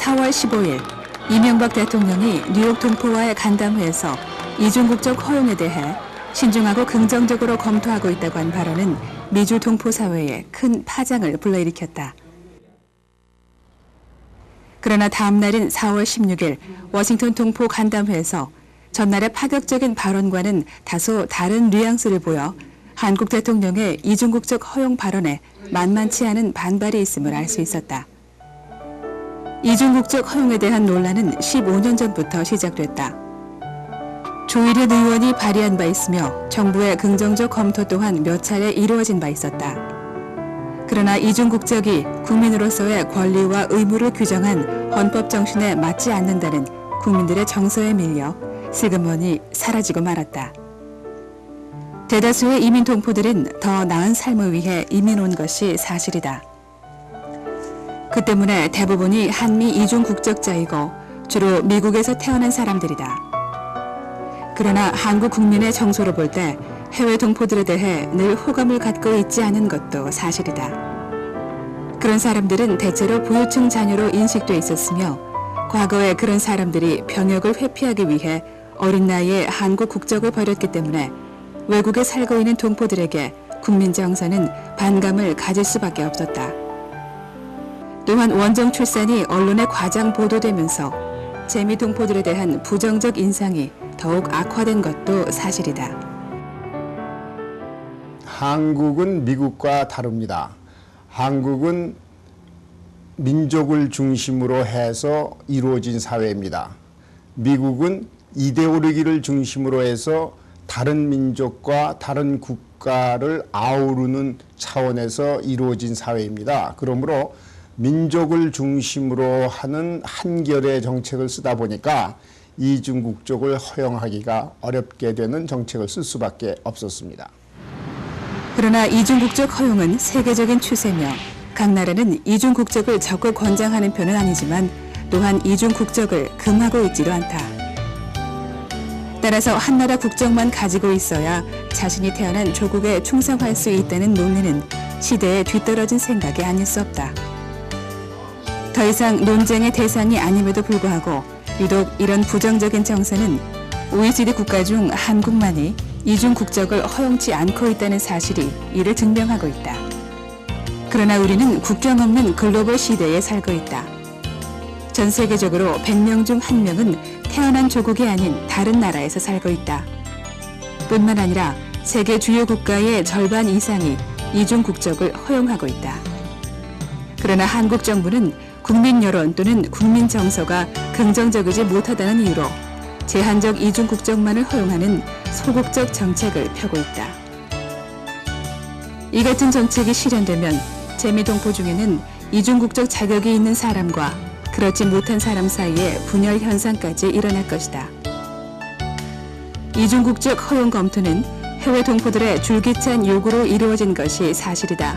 2008년 4월 15일 이명박 대통령이 뉴욕 동포와의 간담회에서 이중국적 허용에 대해 신중하고 긍정적으로 검토하고 있다고 한 발언은 미주 동포 사회에 큰 파장을 불러일으켰다. 그러나 다음 날인 4월 16일 워싱턴 동포 간담회에서 전날의 파격적인 발언과는 다소 다른 뉘앙스를 보여 한국 대통령의 이중국적 허용 발언에 만만치 않은 반발이 있음을 알 수 있었다. 이중국적 허용에 대한 논란은 15년 전부터 시작됐다. 조일현 의원이 발의한 바 있으며 정부의 긍정적 검토 또한 몇 차례 이루어진 바 있었다. 그러나 이중국적이 국민으로서의 권리와 의무를 규정한 헌법 정신에 맞지 않는다는 국민들의 정서에 밀려 슬그머니 사라지고 말았다. 대다수의 이민 동포들은 더 나은 삶을 위해 이민 온 것이 사실이다. 그 때문에 대부분이 한미 이중 국적자이고 주로 미국에서 태어난 사람들이다. 그러나 한국 국민의 정서로 볼 때 해외 동포들에 대해 늘 호감을 갖고 있지 않은 것도 사실이다. 그런 사람들은 대체로 부유층 자녀로 인식돼 있었으며 과거에 그런 사람들이 병역을 회피하기 위해 어린 나이에 한국 국적을 버렸기 때문에 외국에 살고 있는 동포들에게 국민 정서는 반감을 가질 수밖에 없었다. 또한 원정 출산이 언론에 과장 보도되면서 재미 동포들에 대한 부정적 인상이 더욱 악화된 것도 사실이다. 한국은 미국과 다릅니다. 한국은 민족을 중심으로 해서 이루어진 사회입니다. 미국은 이데올로기를 중심으로 해서 다른 민족과 다른 국가를 아우르는 차원에서 이루어진 사회입니다. 그러므로 민족을 중심으로 하는 한결의 정책을 쓰다 보니까 이중국적을 허용하기가 어렵게 되는 정책을 쓸 수밖에 없었습니다. 그러나 이중국적 허용은 세계적인 추세며 각 나라는 이중국적을 적극 권장하는 편은 아니지만 또한 이중국적을 금하고 있지도 않다. 따라서 한 나라 국적만 가지고 있어야 자신이 태어난 조국에 충성할 수 있다는 논리는 시대에 뒤떨어진 생각이 아닐 수 없다. 더 이상 논쟁의 대상이 아님에도 불구하고 유독 이런 부정적인 정서는 OECD 국가 중 한국만이 이중 국적을 허용치 않고 있다는 사실이 이를 증명하고 있다. 그러나 우리는 국경 없는 글로벌 시대에 살고 있다. 전 세계적으로 100명 중 1명은 태어난 조국이 아닌 다른 나라에서 살고 있다. 뿐만 아니라 세계 주요 국가의 절반 이상이 이중 국적을 허용하고 있다. 그러나 한국 정부는 국민 여론 또는 국민 정서가 긍정적이지 못하다는 이유로 제한적 이중 국적만을 허용하는 소극적 정책을 펴고 있다. 이 같은 정책이 실현되면 재미동포 중에는 이중 국적 자격이 있는 사람과 그렇지 못한 사람 사이에 분열 현상까지 일어날 것이다. 이중 국적 허용 검토는 해외 동포들의 줄기찬 요구로 이루어진 것이 사실이다.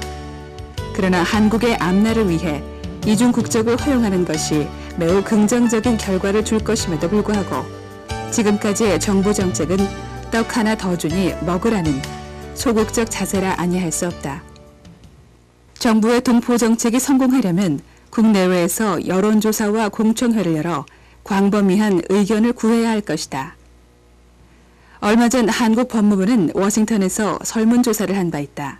그러나 한국의 앞날을 위해 이중 국적을 허용하는 것이 매우 긍정적인 결과를 줄 것임에도 불구하고 지금까지의 정부 정책은 떡 하나 더 주니 먹으라는 소극적 자세라 아니할 수 없다. 정부의 동포 정책이 성공하려면 국내외에서 여론조사와 공청회를 열어 광범위한 의견을 구해야 할 것이다. 얼마 전 한국 법무부는 워싱턴에서 설문조사를 한 바 있다.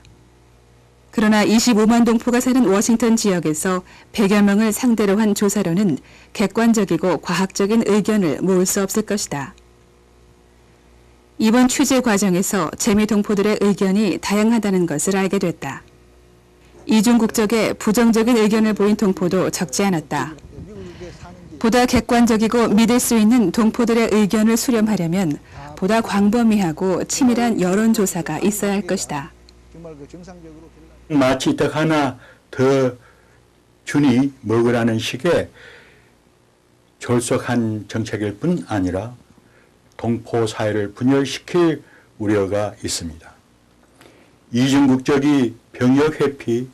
그러나 25만 동포가 사는 워싱턴 지역에서 100여 명을 상대로 한 조사로는 객관적이고 과학적인 의견을 모을 수 없을 것이다. 이번 취재 과정에서 재미 동포들의 의견이 다양하다는 것을 알게 됐다. 이중 국적에 부정적인 의견을 보인 동포도 적지 않았다. 보다 객관적이고 믿을 수 있는 동포들의 의견을 수렴하려면 보다 광범위하고 치밀한 여론조사가 있어야 할 것이다. 마치 떡 하나 더 주니 먹으라는 식의 졸속한 정책일 뿐 아니라 동포 사회를 분열시킬 우려가 있습니다. 이중국적이 병역 회피,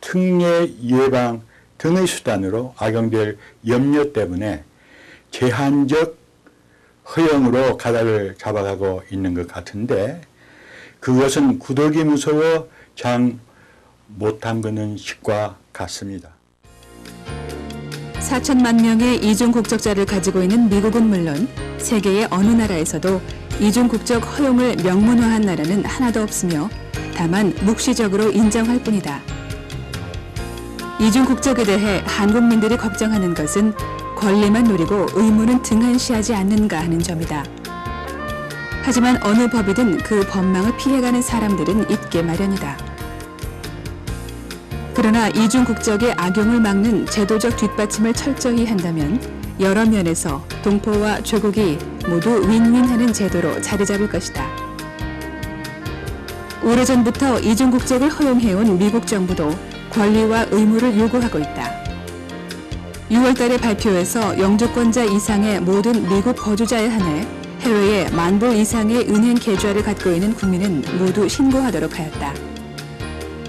특례 예방 등의 수단으로 악용될 염려 때문에 제한적 허용으로 가닥을 잡아가고 있는 것 같은데 그것은 구더기 무서워 장 못 담그는 식과 같습니다. 4천만 명의 이중 국적자를 가지고 있는 미국은 물론 세계의 어느 나라에서도 이중 국적 허용을 명문화한 나라는 하나도 없으며 다만 묵시적으로 인정할 뿐이다. 이중 국적에 대해 한국민들이 걱정하는 것은 권리만 노리고 의무는 등한시하지 않는가 하는 점이다. 하지만 어느 법이든 그 법망을 피해가는 사람들은 있게 마련이다. 그러나 이중 국적의 악용을 막는 제도적 뒷받침을 철저히 한다면 여러 면에서 동포와 조국이 모두 윈윈하는 제도로 자리 잡을 것이다. 오래전부터 이중 국적을 허용해온 미국 정부도 권리와 의무를 요구하고 있다. 6월 달에 발표해서 영주권자 이상의 모든 미국 거주자에 한해 해외에 만불 이상의 은행 계좌를 갖고 있는 국민은 모두 신고하도록 하였다.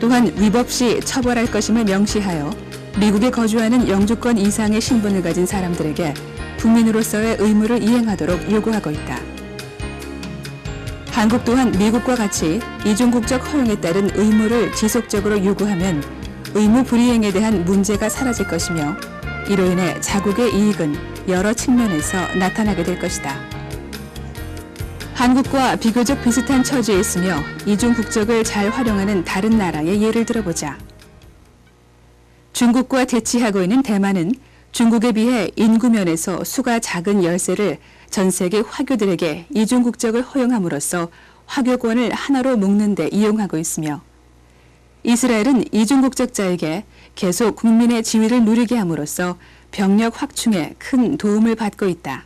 또한 위법 시 처벌할 것임을 명시하여 미국에 거주하는 영주권 이상의 신분을 가진 사람들에게 국민으로서의 의무를 이행하도록 요구하고 있다. 한국 또한 미국과 같이 이중국적 허용에 따른 의무를 지속적으로 요구하면 의무 불이행에 대한 문제가 사라질 것이며 이로 인해 자국의 이익은 여러 측면에서 나타나게 될 것이다. 한국과 비교적 비슷한 처지에 있으며 이중 국적을 잘 활용하는 다른 나라의 예를 들어보자. 중국과 대치하고 있는 대만은 중국에 비해 인구 면에서 수가 작은 열세를 전 세계 화교들에게 이중 국적을 허용함으로써 화교권을 하나로 묶는 데 이용하고 있으며 이스라엘은 이중 국적자에게 계속 국민의 지위를 누리게 함으로써 병력 확충에 큰 도움을 받고 있다.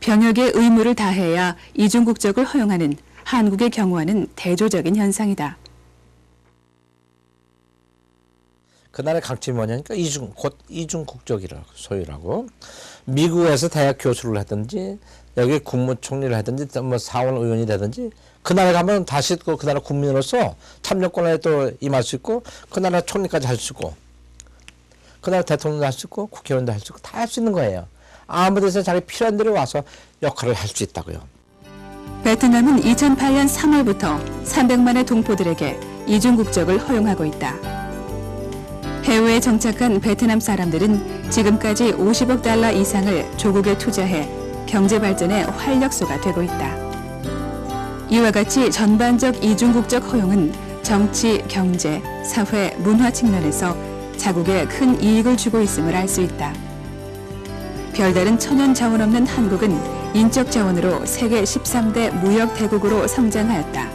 병역의 의무를 다해야 이중 국적을 허용하는 한국의 경우와는 대조적인 현상이다. 그날의 강점이 뭐냐니까 이중 곧 이중 국적이라고 소유라고 미국에서 대학 교수를 하든지 여기 국무총리를 하든지 뭐 사원 의원이 되든지 그 나라 가면 다시 또 그 나라 국민으로서 참여권에 또 임할 수 있고 그 나라 총리까지 할 수 있고 그 나라 대통령도 할 수 있고 국회의원도 할 수 있고 다 할 수 있는 거예요. 아무 데서 자기 필요한 대로 와서 역할을 할 수 있다고요. 베트남은 2008년 3월부터 300만의 동포들에게 이중 국적을 허용하고 있다. 해외에 정착한 베트남 사람들은 지금까지 50억 달러 이상을 조국에 투자해 경제 발전의 활력소가 되고 있다. 이와 같이 전반적 이중 국적 허용은 정치, 경제, 사회, 문화 측면에서 자국에 큰 이익을 주고 있음을 알 수 있다. 별다른 천연 자원 없는 한국은 인적 자원으로 세계 13대 무역 대국으로 성장하였다.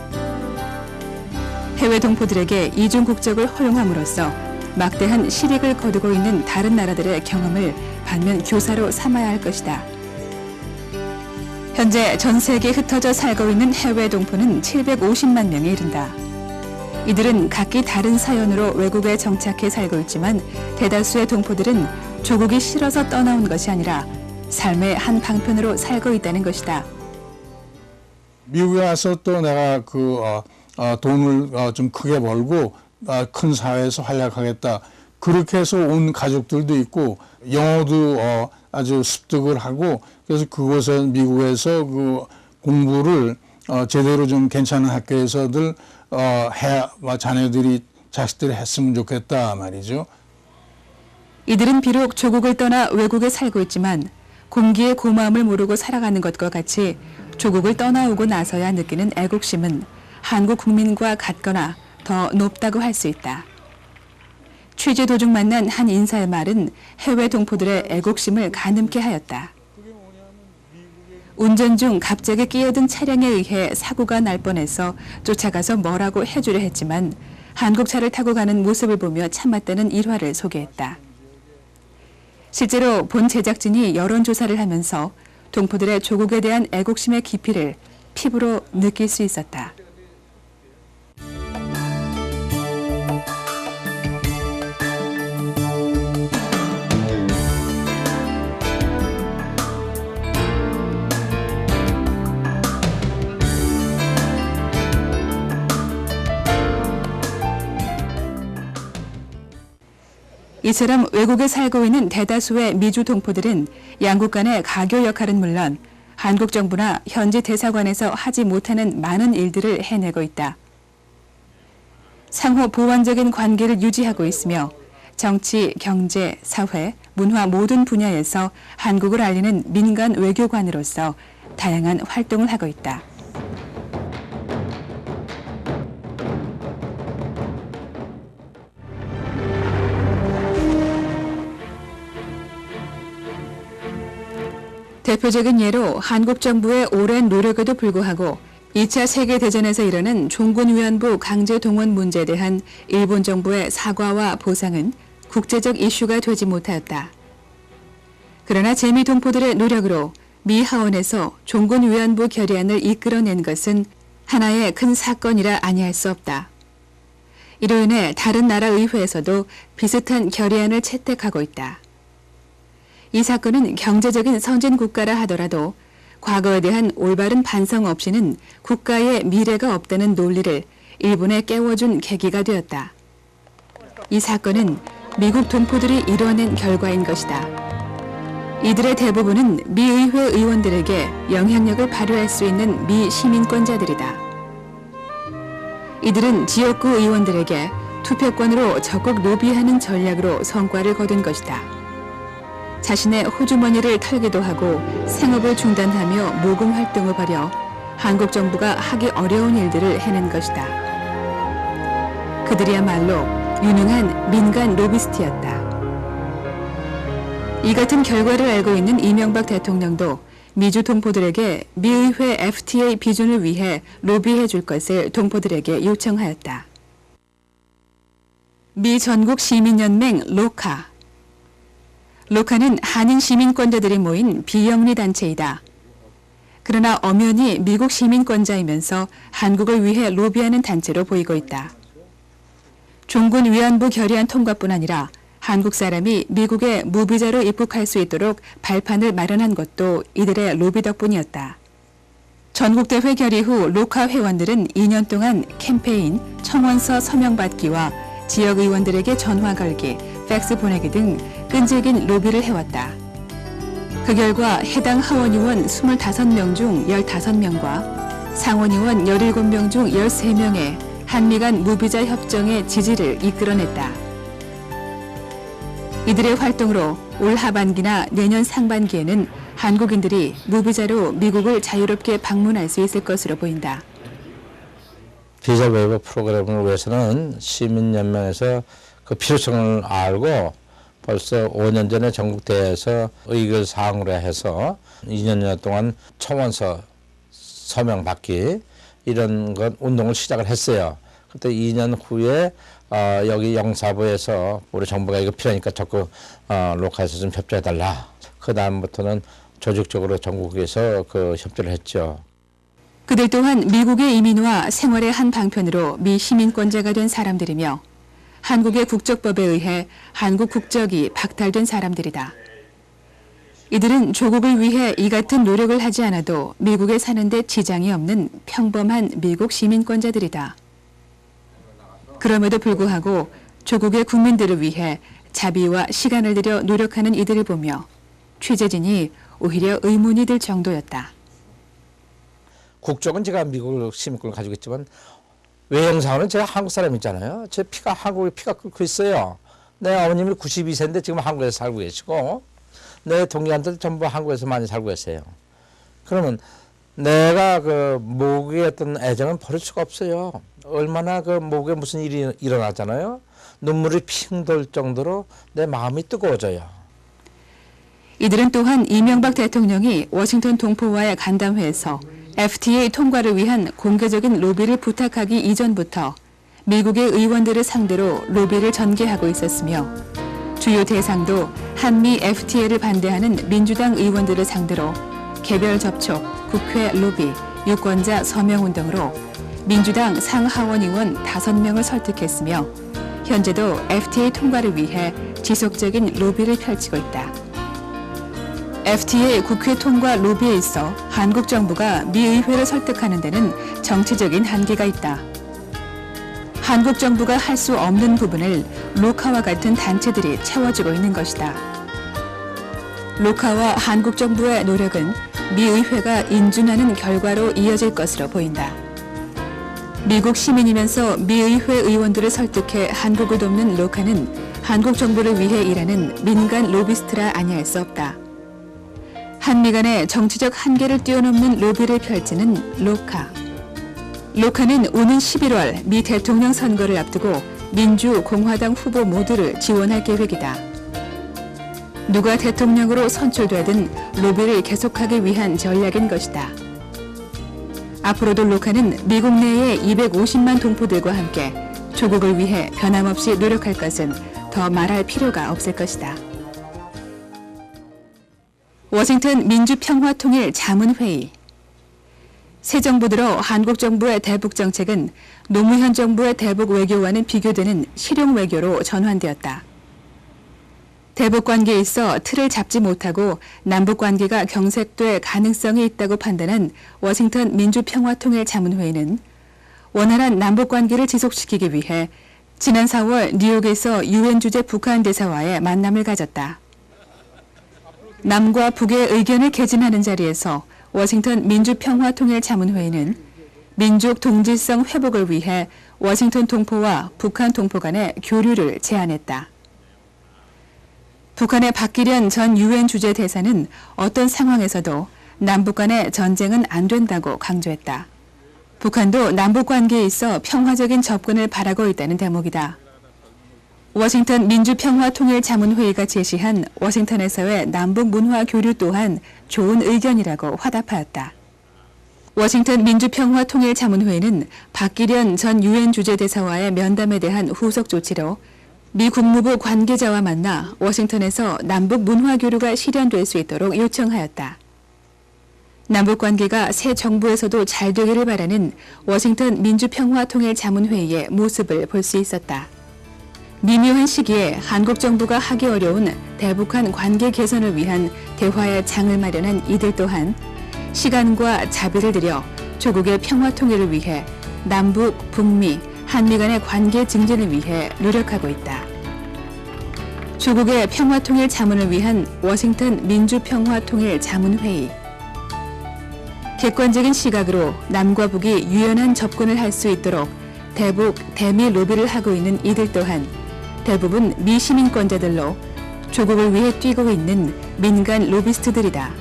해외 동포들에게 이중 국적을 허용함으로써 막대한 실익을 거두고 있는 다른 나라들의 경험을 반면 교사로 삼아야 할 것이다. 현재 전 세계에 흩어져 살고 있는 해외 동포는 750만 명에 이른다. 이들은 각기 다른 사연으로 외국에 정착해 살고 있지만 대다수의 동포들은 조국이 싫어서 떠나온 것이 아니라 삶의 한 방편으로 살고 있다는 것이다. 미국에 와서 또 내가 그 어, 어, 돈을 어, 좀 크게 벌고 어, 큰 사회에서 활약하겠다 그렇게 해서 온 가족들도 있고 영어도 어, 아주 습득을 하고 그래서 그곳에 미국에서 그 공부를 어, 제대로 좀 괜찮은 학교에서들 어, 해와 자녀들이 자식들이 했으면 좋겠다 말이죠. 이들은 비록 조국을 떠나 외국에 살고 있지만 공기의 고마움을 모르고 살아가는 것과 같이 조국을 떠나오고 나서야 느끼는 애국심은 한국 국민과 같거나 더 높다고 할 수 있다. 취재 도중 만난 한 인사의 말은 해외 동포들의 애국심을 가늠케 하였다. 운전 중 갑자기 끼어든 차량에 의해 사고가 날 뻔해서 쫓아가서 뭐라고 해주려 했지만 한국 차를 타고 가는 모습을 보며 참았다는 일화를 소개했다. 실제로 본 제작진이 여론조사를 하면서 동포들의 조국에 대한 애국심의 깊이를 피부로 느낄 수 있었다. 이처럼 외국에 살고 있는 대다수의 미주 동포들은 양국 간의 가교 역할은 물론 한국 정부나 현지 대사관에서 하지 못하는 많은 일들을 해내고 있다. 상호 보완적인 관계를 유지하고 있으며 정치, 경제, 사회, 문화 모든 분야에서 한국을 알리는 민간 외교관으로서 다양한 활동을 하고 있다. 대표적인 예로 한국 정부의 오랜 노력에도 불구하고 2차 세계대전에서 일어난 종군 위안부 강제 동원 문제에 대한 일본 정부의 사과와 보상은 국제적 이슈가 되지 못하였다. 그러나 재미 동포들의 노력으로 미 하원에서 종군 위안부 결의안을 이끌어낸 것은 하나의 큰 사건이라 아니할 수 없다. 이로 인해 다른 나라 의회에서도 비슷한 결의안을 채택하고 있다. 이 사건은 경제적인 선진 국가라 하더라도 과거에 대한 올바른 반성 없이는 국가의 미래가 없다는 논리를 일본에 깨워준 계기가 되었다. 이 사건은 미국 동포들이 이뤄낸 결과인 것이다. 이들의 대부분은 미 의회 의원들에게 영향력을 발휘할 수 있는 미 시민권자들이다. 이들은 지역구 의원들에게 투표권으로 적극 로비하는 전략으로 성과를 거둔 것이다. 자신의 호주머니를 털기도 하고 생업을 중단하며 모금 활동을 벌여 한국 정부가 하기 어려운 일들을 해낸 것이다. 그들이야말로 유능한 민간 로비스트였다. 이 같은 결과를 알고 있는 이명박 대통령도 미주 동포들에게 미의회 FTA 비준을 위해 로비해 줄 것을 동포들에게 요청하였다. 미 전국 시민연맹 로카 로카는 한인 시민권자들이 모인 비영리 단체이다. 그러나 엄연히 미국 시민권자이면서 한국을 위해 로비하는 단체로 보이고 있다. 종군 위안부 결의안 통과뿐 아니라 한국 사람이 미국에 무비자로 입국할 수 있도록 발판을 마련한 것도 이들의 로비 덕분이었다. 전국대회 결의 후 로카 회원들은 2년 동안 캠페인, 청원서 서명 받기와 지역 의원들에게 전화 걸기, 팩스 보내기 등 끈질긴 로비를 해왔다. 그 결과 해당 하원의원 25명 중 15명과 상원의원 17명 중 13명의 한미 간 무비자 협정의 지지를 이끌어냈다. 이들의 활동으로 올 하반기나 내년 상반기에는 한국인들이 무비자로 미국을 자유롭게 방문할 수 있을 것으로 보인다. 비자 웨이버 프로그램을 위해서는 시민연맹에서 그 필요성을 알고 벌써 5년 전에 전국대회에서 의결 사항으로 해서 2년 동안 청원서 서명 받기 이런 것 운동을 시작을 했어요. 그때 2년 후에 어, 여기 영사부에서 우리 정부가 이거 필요하니까 자꾸 어, 로카에서 좀 협조해달라. 그 다음부터는 조직적으로 전국에서 그 협조를 했죠. 그들 또한 미국의 이민과 생활의 한 방편으로 미 시민권자가 된 사람들이며 한국의 국적법에 의해 한국 국적이 박탈된 사람들이다. 이들은 조국을 위해 이 같은 노력을 하지 않아도 미국에 사는데 지장이 없는 평범한 미국 시민권자들이다. 그럼에도 불구하고 조국의 국민들을 위해 자비와 시간을 들여 노력하는 이들을 보며 취재진이 오히려 의문이 들 정도였다. 국적은 제가 미국 시민권을 가지고 있지만 외형상으로는 제가 한국 사람이잖아요. 제 피가 한국의 피가 끓고 있어요. 내 어머님이 92세인데 지금 한국에서 살고 계시고 내 동료한테도 전부 한국에서 많이 살고 계세요. 그러면 내가 그 모국의 어떤 애정은 버릴 수가 없어요. 얼마나 그 모국에 무슨 일이 일어나잖아요. 눈물이 핑 돌 정도로 내 마음이 뜨거워져요. 이들은 또한 이명박 대통령이 워싱턴 동포와의 간담회에서 FTA 통과를 위한 공개적인 로비를 부탁하기 이전부터 미국의 의원들을 상대로 로비를 전개하고 있었으며 주요 대상도 한미 FTA를 반대하는 민주당 의원들을 상대로 개별 접촉, 국회 로비, 유권자 서명 운동으로 민주당 상하원 의원 5명을 설득했으며 현재도 FTA 통과를 위해 지속적인 로비를 펼치고 있다. FTA 국회 통과 로비에 있어 한국 정부가 미 의회를 설득하는 데는 정치적인 한계가 있다. 한국 정부가 할 수 없는 부분을 로카와 같은 단체들이 채워주고 있는 것이다. 로카와 한국 정부의 노력은 미 의회가 인준하는 결과로 이어질 것으로 보인다. 미국 시민이면서 미 의회 의원들을 설득해 한국을 돕는 로카는 한국 정부를 위해 일하는 민간 로비스트라 아니할 수 없다. 한미 간의 정치적 한계를 뛰어넘는 로비를 펼치는 로카. 로카는 오는 11월 미 대통령 선거를 앞두고 민주, 공화당 후보 모두를 지원할 계획이다. 누가 대통령으로 선출되든 로비를 계속하기 위한 전략인 것이다. 앞으로도 로카는 미국 내의 250만 동포들과 함께 조국을 위해 변함없이 노력할 것은 더 말할 필요가 없을 것이다. 워싱턴 민주평화통일 자문회의 새 정부 들어 한국 정부의 대북 정책은 노무현 정부의 대북 외교와는 비교되는 실용 외교로 전환되었다. 대북 관계에 있어 틀을 잡지 못하고 남북 관계가 경색될 가능성이 있다고 판단한 워싱턴 민주평화통일 자문회의는 원활한 남북 관계를 지속시키기 위해 지난 4월 뉴욕에서 유엔 주재 북한 대사와의 만남을 가졌다. 남과 북의 의견을 개진하는 자리에서 워싱턴 민주평화통일자문회의는 민족 동질성 회복을 위해 워싱턴 동포와 북한 동포 간의 교류를 제안했다. 북한의 박기련 전 유엔 주재 대사는 어떤 상황에서도 남북 간의 전쟁은 안 된다고 강조했다. 북한도 남북 관계에 있어 평화적인 접근을 바라고 있다는 대목이다. 워싱턴 민주평화통일자문회의가 제시한 워싱턴에서의 남북 문화 교류 또한 좋은 의견이라고 화답하였다. 워싱턴 민주평화통일자문회의는 박기련 전 유엔 주재대사와의 면담에 대한 후속 조치로 미 국무부 관계자와 만나 워싱턴에서 남북 문화 교류가 실현될 수 있도록 요청하였다. 남북 관계가 새 정부에서도 잘 되기를 바라는 워싱턴 민주평화통일자문회의의 모습을 볼 수 있었다. 미묘한 시기에 한국 정부가 하기 어려운 대북한 관계 개선을 위한 대화의 장을 마련한 이들 또한 시간과 자비를 들여 조국의 평화 통일을 위해 남북, 북미, 한미 간의 관계 증진을 위해 노력하고 있다. 조국의 평화 통일 자문을 위한 워싱턴 민주평화 통일 자문회의. 객관적인 시각으로 남과 북이 유연한 접근을 할 수 있도록 대북, 대미 로비를 하고 있는 이들 또한 대부분 미시민권자들로 조국을 위해 뛰고 있는 민간 로비스트들이다.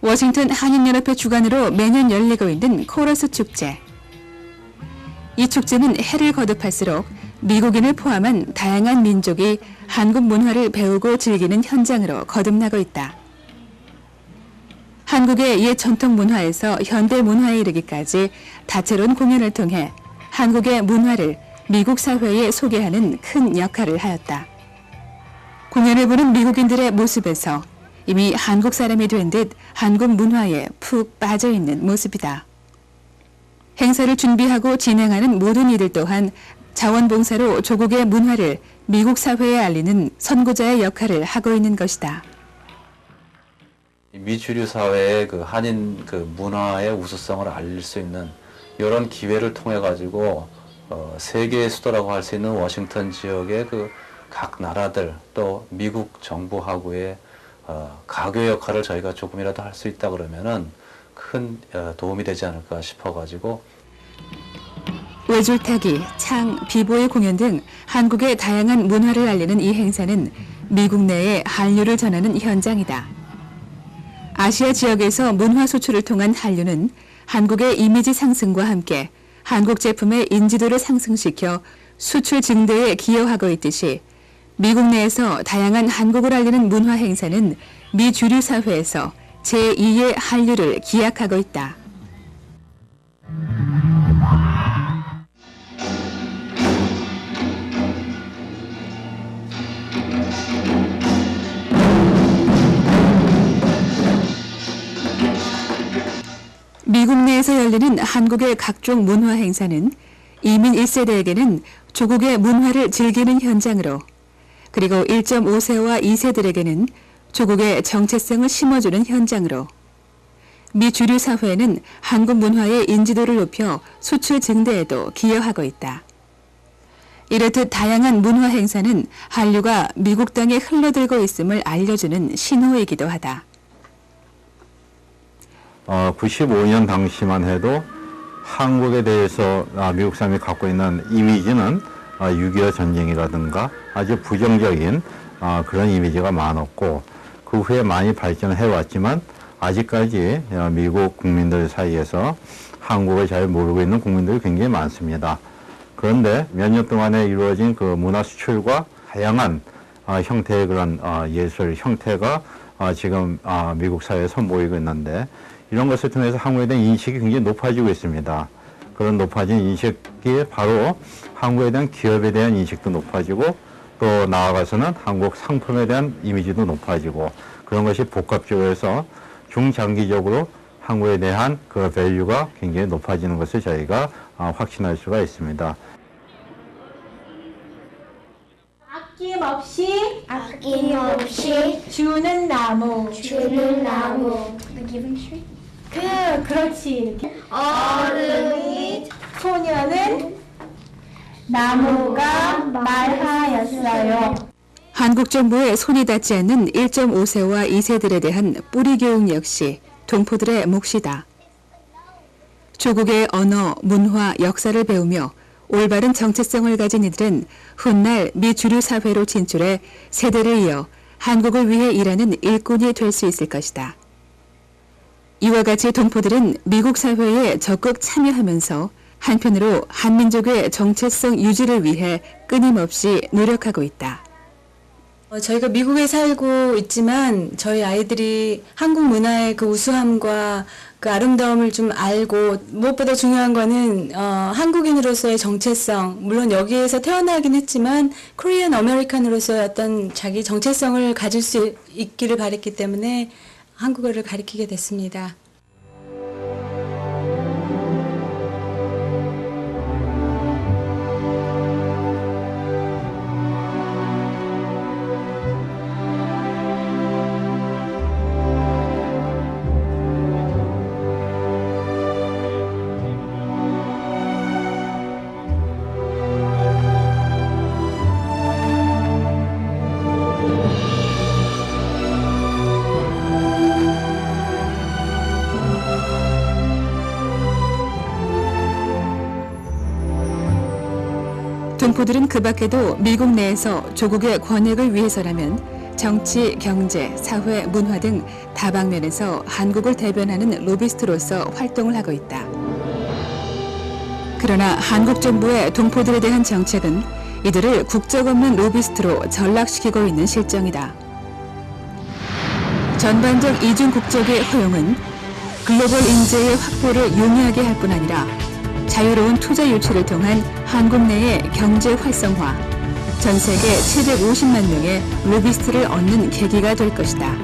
워싱턴 한인연합회 주관으로 매년 열리고 있는 코러스 축제. 이 축제는 해를 거듭할수록 미국인을 포함한 다양한 민족이 한국 문화를 배우고 즐기는 현장으로 거듭나고 있다. 한국의 옛 전통 문화에서 현대 문화에 이르기까지 다채로운 공연을 통해 한국의 문화를 미국 사회에 소개하는 큰 역할을 하였다. 공연을 보는 미국인들의 모습에서 이미 한국 사람이 된 듯 한국 문화에 푹 빠져 있는 모습이다. 행사를 준비하고 진행하는 모든 이들 또한 자원봉사로 조국의 문화를 미국 사회에 알리는 선구자의 역할을 하고 있는 것이다. 미주류 사회의 그 한인 그 문화의 우수성을 알릴 수 있는 이런 기회를 통해 가지고 어, 세계의 수도라고 할 수 있는 워싱턴 지역의 그 각 나라들 또 미국 정부하고의 어, 가교 역할을 저희가 조금이라도 할 수 있다 그러면은 큰 어, 도움이 되지 않을까 싶어 가지고 외줄타기, 창, 비보이 공연 등 한국의 다양한 문화를 알리는 이 행사는 미국 내에 한류를 전하는 현장이다. 아시아 지역에서 문화 수출을 통한 한류는 한국의 이미지 상승과 함께 한국 제품의 인지도를 상승시켜 수출 증대에 기여하고 있듯이 미국 내에서 다양한 한국을 알리는 문화 행사는 미 주류 사회에서 제2의 한류를 기약하고 있다. 미국 내에서 열리는 한국의 각종 문화 행사는 이민 1세대에게는 조국의 문화를 즐기는 현장으로 그리고 1.5세와 2세들에게는 조국의 정체성을 심어주는 현장으로 미 주류 사회는 한국 문화의 인지도를 높여 수출 증대에도 기여하고 있다. 이렇듯 다양한 문화 행사는 한류가 미국 땅에 흘러들고 있음을 알려주는 신호이기도 하다. 어, 95년 당시만 해도 한국에 대해서 아, 미국 사람이 갖고 있는 이미지는 아, 6.25 전쟁이라든가 아주 부정적인 아, 그런 이미지가 많았고 그 후에 많이 발전해 왔지만 아직까지 어, 미국 국민들 사이에서 한국을 잘 모르고 있는 국민들이 굉장히 많습니다. 그런데 몇 년 동안에 이루어진 그 문화 수출과 다양한 아, 형태의 그런 아, 예술 형태가 아, 지금 아, 미국 사회에 선보이고 있는데 이런 것을 통해서 한국에 대한 인식이 굉장히 높아지고 있습니다. 그런 높아진 인식이 바로 한국에 대한 기업에 대한 인식도 높아지고 또 나아가서는 한국 상품에 대한 이미지도 높아지고 그런 것이 복합적으로 해서 중장기적으로 한국에 대한 그 밸류가 굉장히 높아지는 것을 저희가 아, 확신할 수가 있습니다. 아낌없이 아낌없이 주는 나무 주는 나무 그 그렇지 어른이 소녀는 나무가 말하였어요 한국 정부의 손이 닿지 않는 1.5세와 2세들에 대한 뿌리 교육 역시 동포들의 몫이다. 조국의 언어, 문화, 역사를 배우며 올바른 정체성을 가진 이들은 훗날 미 주류 사회로 진출해 세대를 이어 한국을 위해 일하는 일꾼이 될 수 있을 것이다. 이와 같이 동포들은 미국 사회에 적극 참여하면서 한편으로 한민족의 정체성 유지를 위해 끊임없이 노력하고 있다. 어, 저희가 미국에 살고 있지만 저희 아이들이 한국 문화의 그 우수함과 그 아름다움을 좀 알고 무엇보다 중요한 거는 어, 한국인으로서의 정체성 물론 여기에서 태어나긴 했지만 코리안 아메리칸으로서의 어떤 자기 정체성을 가질 수 있기를 바랬기 때문에 한국어를 가리키게 됐습니다. 동포들은 그 밖에도 미국 내에서 조국의 권익을 위해서라면 정치, 경제, 사회, 문화 등 다방면에서 한국을 대변하는 로비스트로서 활동을 하고 있다. 그러나 한국 정부의 동포들에 대한 정책은 이들을 국적 없는 로비스트로 전락시키고 있는 실정이다. 전반적 이중 국적의 허용은 글로벌 인재의 확보를 용이하게 할 뿐 아니라 자유로운 투자 유치를 통한 한국 내의 경제 활성화, 전 세계 750만 명의 로비스트를 얻는 계기가 될 것이다.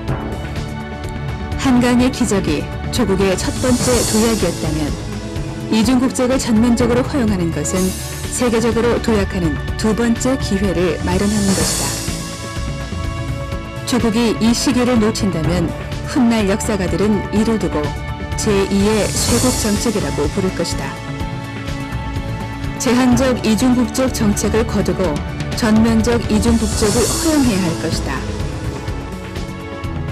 한강의 기적이 조국의 첫 번째 도약이었다면 이중 국적을 전면적으로 허용하는 것은 세계적으로 도약하는 두 번째 기회를 마련하는 것이다. 조국이 이 시기를 놓친다면 훗날 역사가들은 이를 두고 제2의 쇄국 정책이라고 부를 것이다. 제한적 이중국적 정책을 거두고 전면적 이중국적을 허용해야 할 것이다.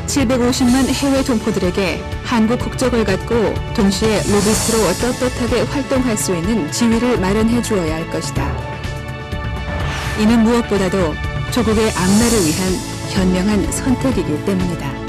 750만 해외 동포들에게 한국 국적을 갖고 동시에 로비스트로 떳떳하게 활동할 수 있는 지위를 마련해 주어야 할 것이다. 이는 무엇보다도 조국의 앞날을 위한 현명한 선택이기 때문이다.